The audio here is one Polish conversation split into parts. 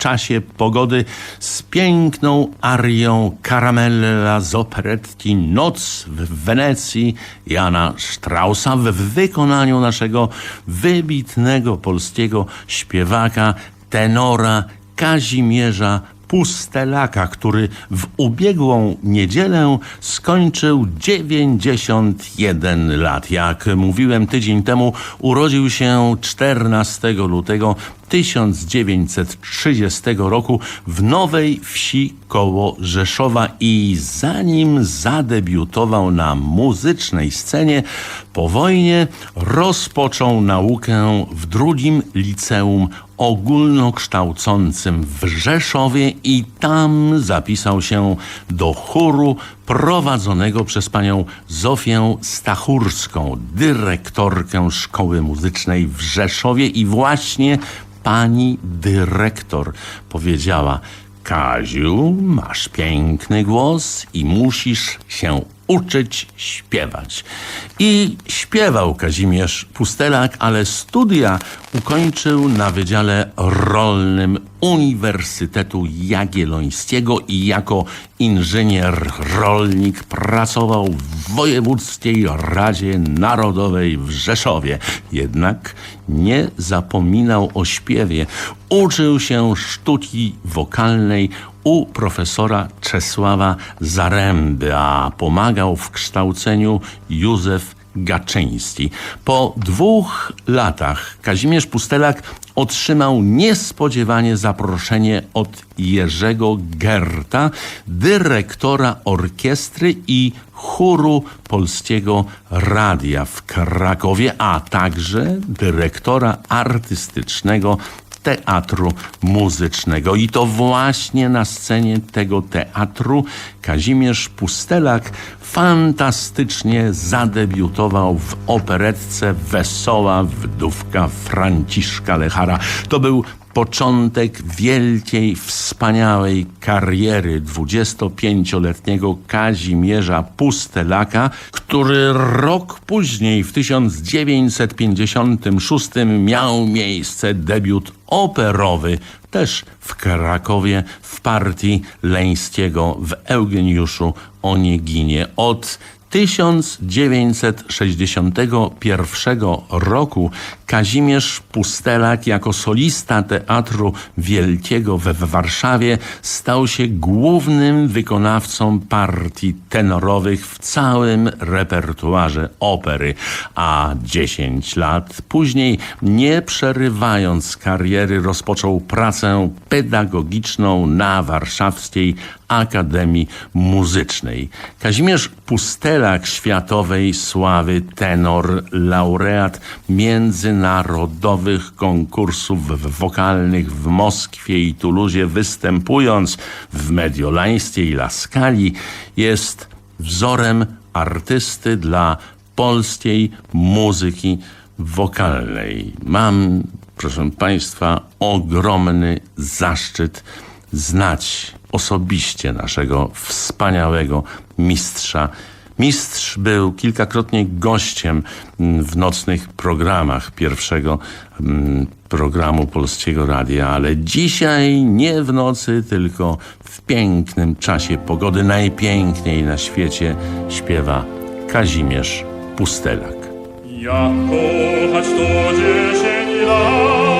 czasie pogody z piękną arią Caramella z operetti Noc w Wenecji Jana Straussa w wykonaniu naszego wybitnego polskiego śpiewaka, tenora Kazimierza Pustelaka, który w ubiegłą niedzielę skończył 91 lat. Jak mówiłem tydzień temu, urodził się 14 lutego 1930 roku w Nowej Wsi koło Rzeszowa i zanim zadebiutował na muzycznej scenie, po wojnie rozpoczął naukę w drugim liceum ogólnokształcącym w Rzeszowie i tam zapisał się do chóru prowadzonego przez panią Zofię Stachurską, dyrektorkę szkoły muzycznej w Rzeszowie i właśnie pani dyrektor powiedziała: Kaziu, masz piękny głos i musisz się uczyć śpiewać. I śpiewał Kazimierz Pustelak, ale studia ukończył na Wydziale Rolnym Uniwersytetu Jagiellońskiego i jako inżynier rolnik pracował w Wojewódzkiej Radzie Narodowej w Rzeszowie. Jednak nie zapominał o śpiewie. Uczył się sztuki wokalnej u profesora Czesława Zaręby, a pomagał w kształceniu Józef Gaczyński. Po dwóch latach Kazimierz Pustelak otrzymał niespodziewanie zaproszenie od Jerzego Gerta, dyrektora orkiestry i chóru Polskiego Radia w Krakowie, a także dyrektora artystycznego teatru muzycznego. I to właśnie na scenie tego teatru Kazimierz Pustelak fantastycznie zadebiutował w operetce Wesoła Wdówka Franciszka Lechara. To był początek wielkiej, wspaniałej kariery 25-letniego Kazimierza Pustelaka, który rok później, w 1956, miał miejsce debiut operowy też w Krakowie w partii Leńskiego w Eugeniuszu Onieginie. Od 1961 roku Kazimierz Pustelak jako solista Teatru Wielkiego we Warszawie stał się głównym wykonawcą partii tenorowych w całym repertuarze opery, a 10 lat później, nie przerywając kariery, rozpoczął pracę pedagogiczną na warszawskiej Akademii Muzycznej. Kazimierz Pustelak światowej sławy tenor, laureat międzynarodowych konkursów wokalnych w Moskwie i Tuluzie, występując w Mediolaństie i Laskali, jest wzorem artysty dla polskiej muzyki wokalnej. Mam, proszę Państwa, ogromny zaszczyt znać osobiście naszego wspaniałego mistrza. Mistrz był kilkakrotnie gościem w nocnych programach pierwszego mm, programu Polskiego Radia, ale dzisiaj nie w nocy, tylko w pięknym czasie pogody, najpiękniej na świecie śpiewa Kazimierz Pustelak. Jak kochać to dziesięć lat,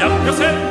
Jag kan sätta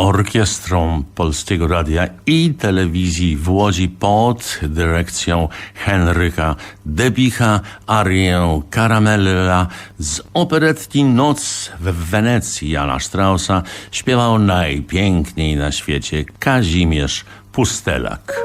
orkiestrą Polskiego Radia i Telewizji w Łodzi pod dyrekcją Henryka Debicha, arię Caramella z operetki Noc w Wenecji Jana Strausa śpiewał najpiękniej na świecie Kazimierz Pustelak.